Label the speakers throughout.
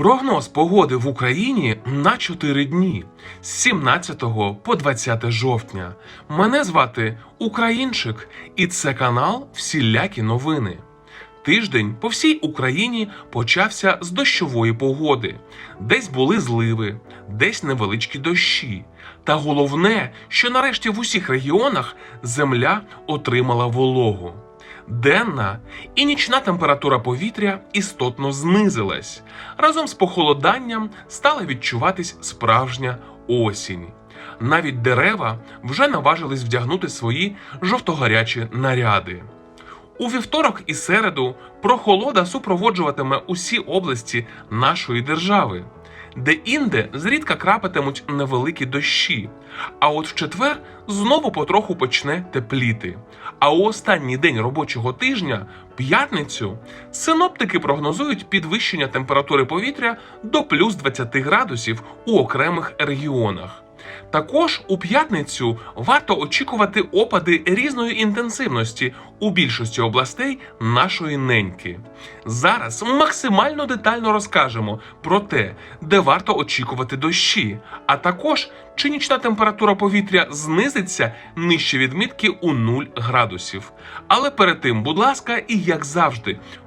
Speaker 1: Прогноз погоди в Україні на 4 дні з 17 по 20 жовтня. Мене звати Українчик, і це канал Всілякі новини. Тиждень по всій Україні почався з дощової погоди. Десь були зливи, десь невеличкі дощі. Та головне, що нарешті в усіх регіонах земля отримала вологу. Денна і нічна температура повітря істотно знизилась. Разом з похолоданням стала відчуватись справжня осінь. Навіть дерева вже наважились вдягнути свої жовтогарячі наряди. У вівторок і середу прохолода супроводжуватиме усі області нашої держави, де інде зрідка крапатимуть невеликі дощі. А от в четвер знову потроху почне тепліти. А у останній день робочого тижня, п'ятницю, синоптики прогнозують підвищення температури повітря до плюс 20 градусів у окремих регіонах. Також у п'ятницю варто очікувати опади різної інтенсивності у більшості областей нашої неньки. Зараз максимально детально розкажемо про те, де варто очікувати дощі, а також чи нічна температура повітря знизиться нижче відмітки у 0 градусів. Але перед тим, будь ласка, і як завжди,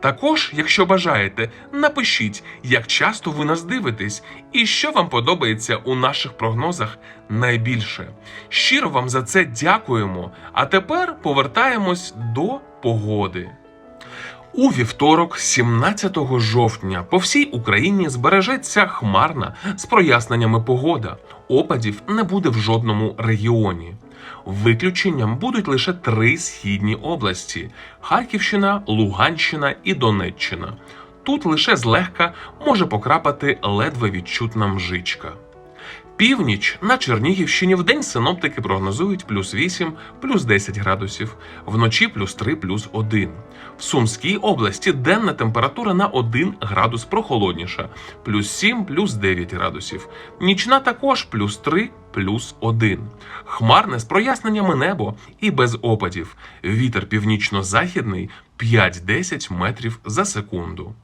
Speaker 1: Також, якщо бажаєте, напишіть, як часто ви нас дивитесь і що вам подобається у наших прогнозах найбільше. Щиро вам за це дякуємо. А тепер повертаємось до погоди. У вівторок, 17 жовтня, по всій Україні збережеться хмарна з проясненнями погода. Опадів не буде в жодному регіоні. Виключенням будуть лише три східні області: Харківщина, Луганщина і Донеччина. Тут лише злегка може покрапати ледве відчутна мжичка. Північ на Чернігівщині в день синоптики прогнозують плюс 8, плюс 10 градусів, вночі плюс 3, плюс 1. В Сумській області денна температура на 1 градус прохолодніша, плюс 7, плюс 9 градусів. Нічна також плюс 3, плюс 1. Хмарне з проясненнями небо і без опадів. Вітер північно-західний 5-10 метрів за секунду.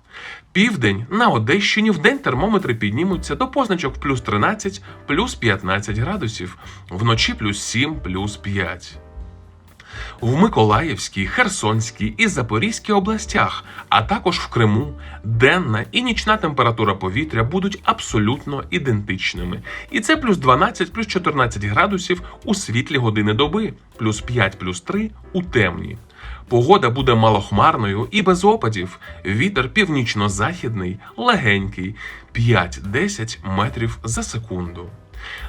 Speaker 1: Південь на Одещині в день термометри піднімуться до позначок плюс 13, плюс 15 градусів, вночі плюс 7, плюс 5. В Миколаївській, Херсонській і Запорізькій областях, а також в Криму, денна і нічна температура повітря будуть абсолютно ідентичними. І це плюс 12, плюс 14 градусів у світлі години доби, плюс 5, плюс 3 у темні. Погода буде малохмарною і без опадів. Вітер північно-західний, легенький 5-10 метрів за секунду.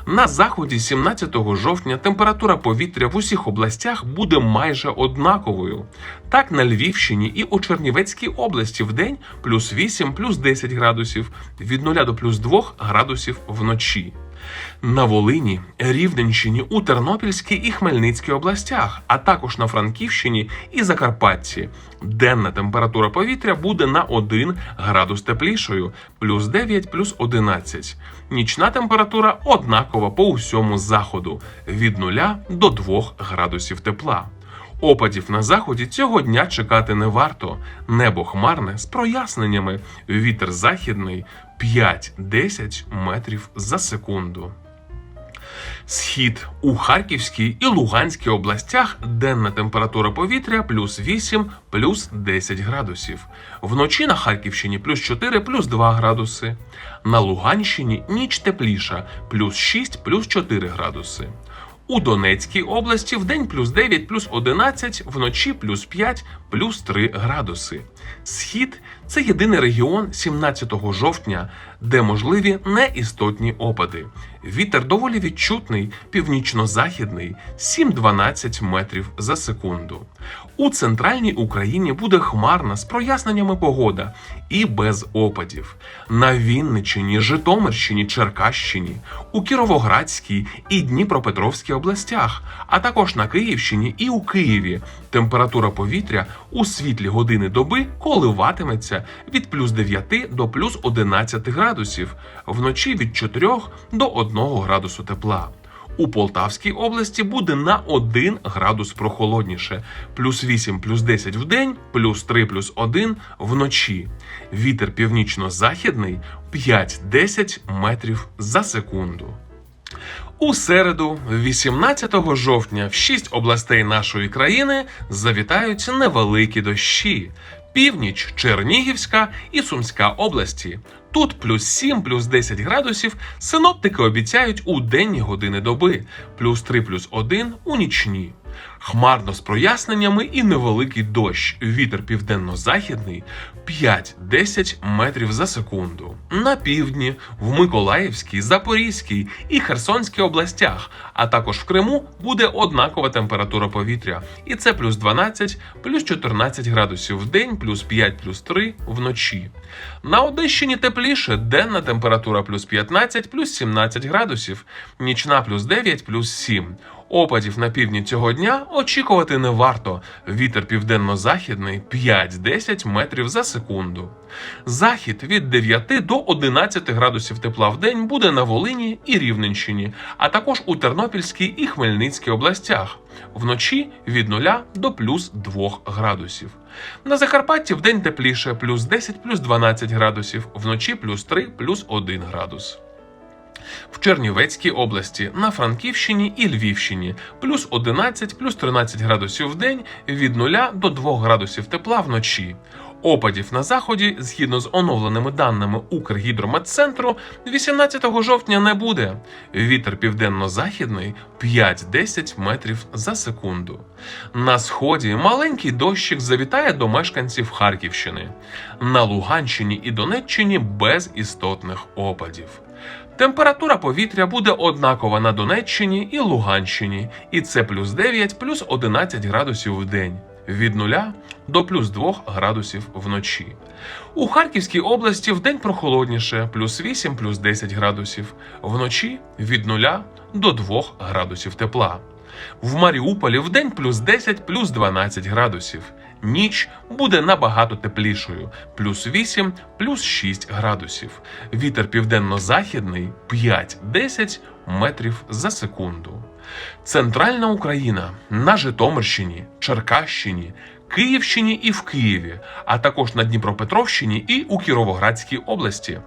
Speaker 1: На заході 17 жовтня температура повітря в усіх областях буде майже однаковою. Так на Львівщині і у Чернівецькій області в день плюс 8, плюс 10 градусів, від 0 до плюс 2 градусів вночі. На Волині, Рівненщині, у Тернопільській і Хмельницькій областях, а також на Франківщині і Закарпатті. Денна температура повітря буде на 1 градус теплішою, плюс 9, плюс 11. Нічна температура однакова по усьому заходу від 0 до 2 градусів тепла. Опадів на заході цього дня чекати не варто. Небо хмарне з проясненнями. Вітер західний 5-10 метрів за секунду. Схід у Харківській і Луганській областях денна температура повітря плюс 8, плюс 10 градусів. Вночі на Харківщині плюс 4, плюс 2 градуси. На Луганщині ніч тепліша, плюс 6, плюс 4 градуси. У Донецькій області в день плюс 9, плюс 11, вночі плюс 5, плюс 3 градуси. Схід Це єдиний регіон 17 жовтня, де можливі неістотні опади. Вітер доволі відчутний, північно-західний 7-12 метрів за секунду. У центральній Україні буде хмарна з проясненнями погода і без опадів. На Вінниччині, Житомирщині, Черкащині, у Кіровоградській і Дніпропетровській областях, а також на Київщині і у Києві. Температура повітря у світлі години доби коливатиметься від плюс 9 до плюс 11 градусів, вночі від 4 до 1 градусу тепла. У Полтавській області буде на 1 градус прохолодніше, плюс 8, плюс 10 в день, плюс 3, плюс 1 вночі. Вітер північно-західний 5-10 метрів за секунду. У середу, 18 жовтня, в шість областей нашої країни завітають невеликі дощі. Північ, Чернігівська і Сумська області. Тут плюс 7, плюс 10 градусів синоптики обіцяють у денні години доби, плюс 3, плюс 1 у нічні. Хмарно з проясненнями і невеликий дощ. Вітер південно-західний 5-10 метрів за секунду. На півдні, в Миколаївській, Запорізькій і Херсонській областях, а також в Криму буде однакова температура повітря. І це плюс 12, плюс 14 градусів в день, плюс 5, плюс 3 вночі. На Одещині тепліше, денна температура плюс 15, плюс 17 градусів, нічна плюс 9, плюс 7. Опадів на півдні цього дня очікувати не варто. Вітер південно-західний 5-10 метрів за секунду. Захід від 9 до 11 градусів тепла в день буде на Волині і Рівненщині, а також у Тернопільській і Хмельницькій областях. Вночі від 0 до плюс 2 градусів. На Закарпатті в день тепліше плюс 10 плюс 12 градусів, вночі плюс 3 плюс 1 градус. В Чернівецькій області, на Франківщині і Львівщині плюс 11, плюс 13 градусів в день від 0 до 2 градусів тепла вночі. Опадів на заході, згідно з оновленими даними Укргідрометцентру, 18 жовтня не буде. Вітер південно-західний 5-10 метрів за секунду. На сході маленький дощик завітає до мешканців Харківщини. На Луганщині і Донеччині без істотних опадів. Температура повітря буде однакова на Донеччині і Луганщині, і це плюс 9, плюс 11 градусів в день. Від 0 до плюс 2 градусів вночі. У Харківській області вдень прохолодніше, плюс 8, плюс 10 градусів. Вночі від 0 до 2 градусів тепла. В Маріуполі вдень плюс 10, плюс 12 градусів. Ніч буде набагато теплішою, плюс 8, плюс 6 градусів. Вітер південно-західний 5-10 метрів за секунду. Центральна Україна на Житомирщині, Черкащині, Київщині і в Києві, а також на Дніпропетровщині і у Кіровоградській області.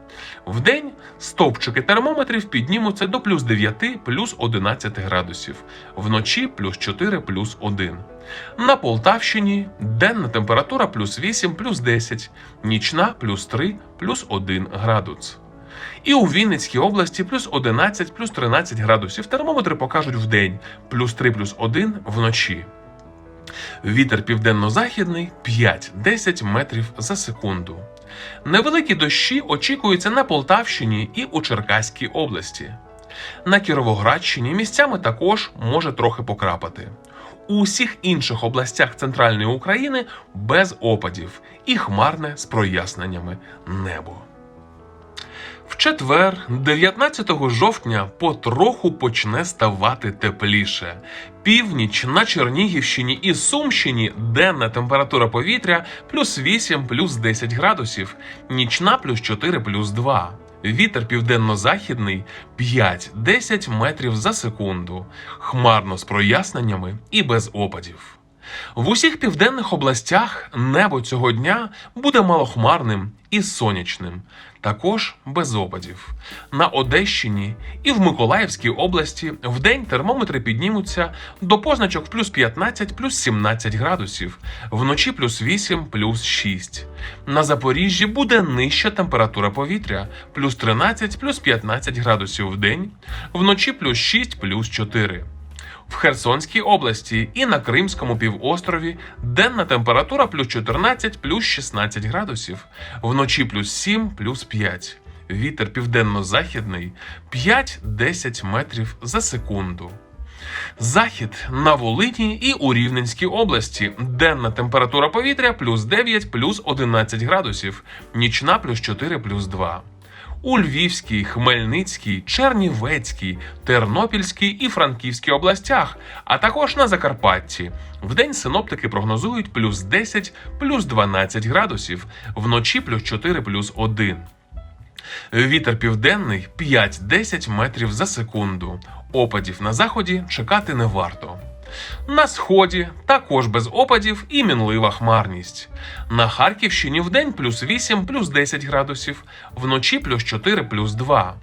Speaker 1: Вдень стовпчики термометрів піднімуться до плюс 9, плюс 11 градусів, вночі плюс 4, плюс 1. На Полтавщині денна температура плюс 8, плюс 10, нічна плюс 3, плюс 1 градус. І у Вінницькій області плюс 11, плюс 13 градусів термометри покажуть в день, плюс 3, плюс 1 вночі. Вітер південно-західний 5-10 метрів за секунду. Невеликі дощі очікуються на Полтавщині і у Черкаській області. На Кіровоградщині місцями також може трохи покрапати. У усіх інших областях центральної України без опадів і хмарне з проясненнями небо. В четвер, 19 жовтня, потроху почне ставати тепліше. Північ на Чернігівщині і Сумщині денна температура повітря плюс 8 плюс 10 градусів, нічна плюс 4 плюс 2. Вітер південно-західний 5-10 метрів за секунду, хмарно з проясненнями і без опадів. В усіх південних областях небо цього дня буде малохмарним і сонячним, також без опадів. На Одещині і в Миколаївській області вдень термометри піднімуться до позначок плюс 15 плюс 17 градусів, вночі плюс 8 плюс 6. На Запоріжжі буде нижча температура повітря плюс 13 плюс 15 градусів в день, вночі плюс 6 плюс 4. В Херсонській області і на Кримському півострові денна температура плюс 14 плюс 16 градусів, вночі плюс 7 плюс 5. Вітер південно-західний 5-10 метрів за секунду. Захід на Волині і у Рівненській області. Денна температура повітря плюс 9 плюс 11 градусів, нічна плюс 4 плюс 2. У Львівській, Хмельницькій, Чернівецькій, Тернопільській і Франківській областях, а також на Закарпатті. Вдень синоптики прогнозують плюс 10 плюс 12 градусів, вночі плюс 4 плюс 1. Вітер південний 5-10 метрів за секунду. Опадів на заході чекати не варто. На сході також без опадів і мінлива хмарність. На Харківщині вдень плюс 8 плюс 10 градусів, вночі плюс 4 плюс 2.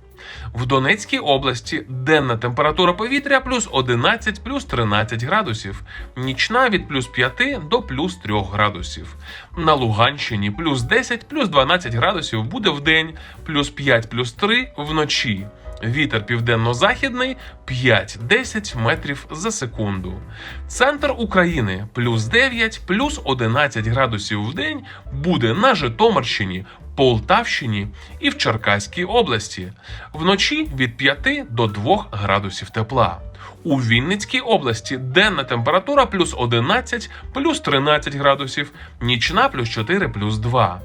Speaker 1: В Донецькій області денна температура повітря плюс 11 плюс 13 градусів, нічна від плюс 5 до плюс 3 градусів. На Луганщині плюс 10 плюс 12 градусів буде в день, плюс 5 плюс 3 вночі. Вітер південно-західний 5-10 метрів за секунду. Центр України плюс 9 плюс 11 градусів в день буде на Житомирщині, Полтавщині і в Черкаській області. Вночі від 5 до 2 градусів тепла. У Вінницькій області денна температура плюс 11 плюс 13 градусів, нічна плюс 4 плюс 2.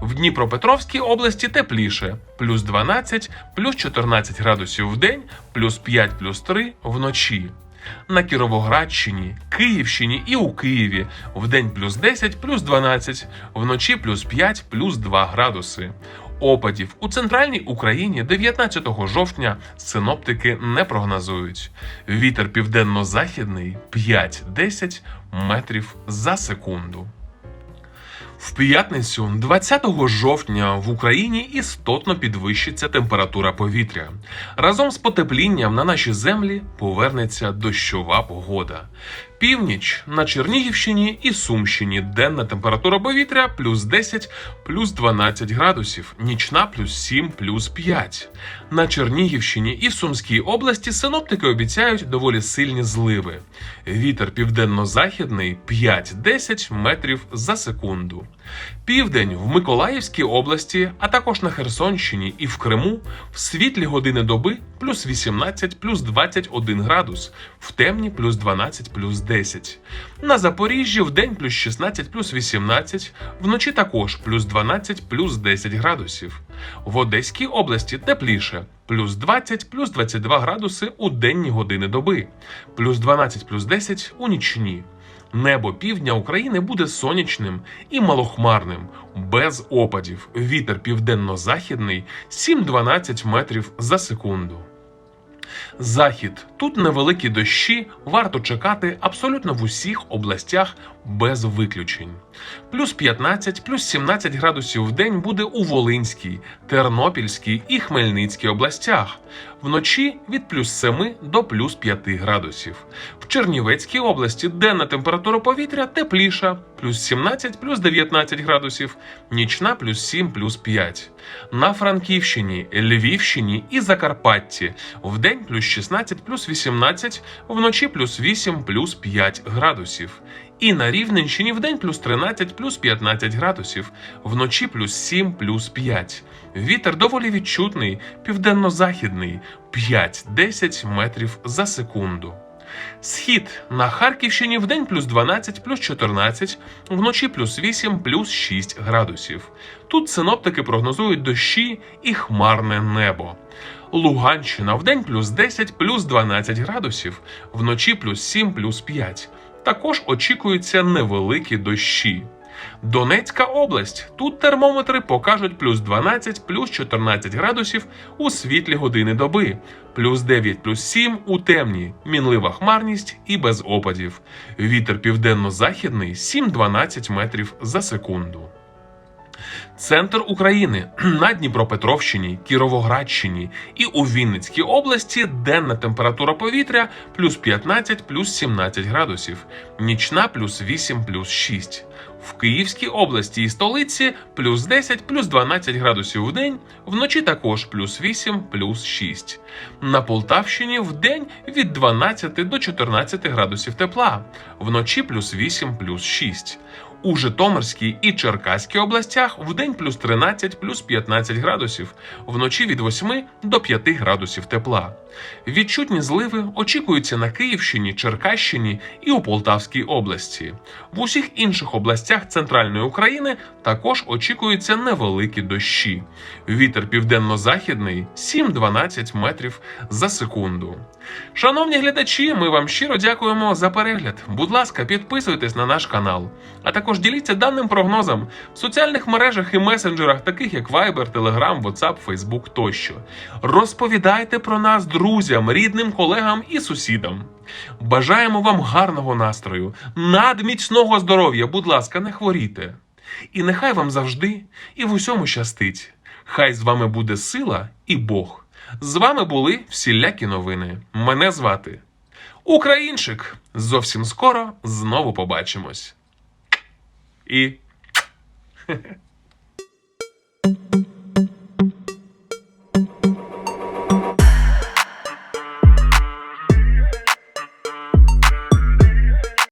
Speaker 1: В Дніпропетровській області тепліше плюс 12 плюс 14 градусів в день, плюс 5 плюс 3 вночі. На Кіровоградщині, Київщині і у Києві в день плюс 10 плюс 12, вночі плюс 5 плюс 2 градуси. Опадів у центральній Україні 19 жовтня синоптики не прогнозують. Вітер південно-західний 5-10 метрів за секунду. В п'ятницю, 20 жовтня, в Україні істотно підвищиться температура повітря. Разом з потеплінням на наші землі повернеться дощова погода. Північ на Чернігівщині і Сумщині денна температура повітря плюс 10 плюс 12 градусів, нічна плюс 7 плюс 5. На Чернігівщині і Сумській області синоптики обіцяють доволі сильні зливи. Вітер південно-західний 5-10 метрів за секунду. Південь в Миколаївській області, а також на Херсонщині і в Криму в світлі години доби плюс 18 плюс 21 градус, в темні плюс 12 плюс 10. На Запоріжжі в день плюс 16 плюс 18, вночі також плюс 12 плюс 10 градусів. В Одеській області тепліше плюс 20 плюс 22 градуси у денні години доби, плюс 12 плюс 10 у нічні. Небо півдня України буде сонячним і малохмарним, без опадів. Вітер південно-західний 7-12 метрів за секунду. Захід тут невеликі дощі варто чекати абсолютно в усіх областях без виключень. Плюс 15, плюс 17 градусів в день буде у Волинській, Тернопільській і Хмельницькій областях. Вночі від плюс 7 до плюс 5 градусів. В Чернівецькій області денна температура повітря тепліша, плюс 17, плюс 19 градусів, нічна плюс 7, плюс 5. На Франківщині, Львівщині і Закарпатті вдень плюс 16, плюс 18, вночі плюс 8, плюс 5 градусів. І на Рівненщині вдень плюс 13, плюс 15 градусів, вночі плюс 7, плюс 5. Вітер доволі відчутний, південно-західний 5-10 метрів за секунду. Схід на Харківщині вдень плюс 12, плюс 14, вночі плюс 8, плюс 6 градусів. Тут синоптики прогнозують дощі і хмарне небо. Луганщина вдень плюс 10, плюс 12 градусів, вночі плюс 7, плюс 5. Також очікуються невеликі дощі. Донецька область. Тут термометри покажуть плюс 12, плюс 14 градусів у світлі години доби, плюс 9, плюс 7 у темні, мінлива хмарність і без опадів. Вітер південно-західний 7-12 метрів за секунду. Центр України на Дніпропетровщині, Кіровоградщині і у Вінницькій області денна температура повітря плюс 15 плюс 17 градусів, нічна плюс 8 плюс 6. В Київській області і столиці плюс 10, плюс 12 градусів в день, вночі також плюс 8, плюс 6. На Полтавщині в день від 12 до 14 градусів тепла, вночі плюс 8, плюс 6. У Житомирській і Черкаській областях в день плюс 13, плюс 15 градусів, вночі від 8 до 5 градусів тепла. Відчутні зливи очікуються на Київщині, Черкащині і у Полтавській області. В усіх інших областях центральної України також очікуються невеликі дощі. Вітер південно-західний 7-12 метрів за секунду. Шановні глядачі, ми вам щиро дякуємо за перегляд. Будь ласка, підписуйтесь на наш канал, а також діліться даним прогнозом в соціальних мережах і месенджерах, таких як Viber, Telegram, WhatsApp, Facebook тощо. Розповідайте про нас друзям, рідним, колегам і сусідам. Бажаємо вам гарного настрою, надміцного здоров'я, будь ласка, не хворійте. І нехай вам завжди і в усьому щастить. Хай з вами буде сила і Бог. З вами були всілякі новини. Мене звати Українчик. Зовсім скоро знову побачимось. e.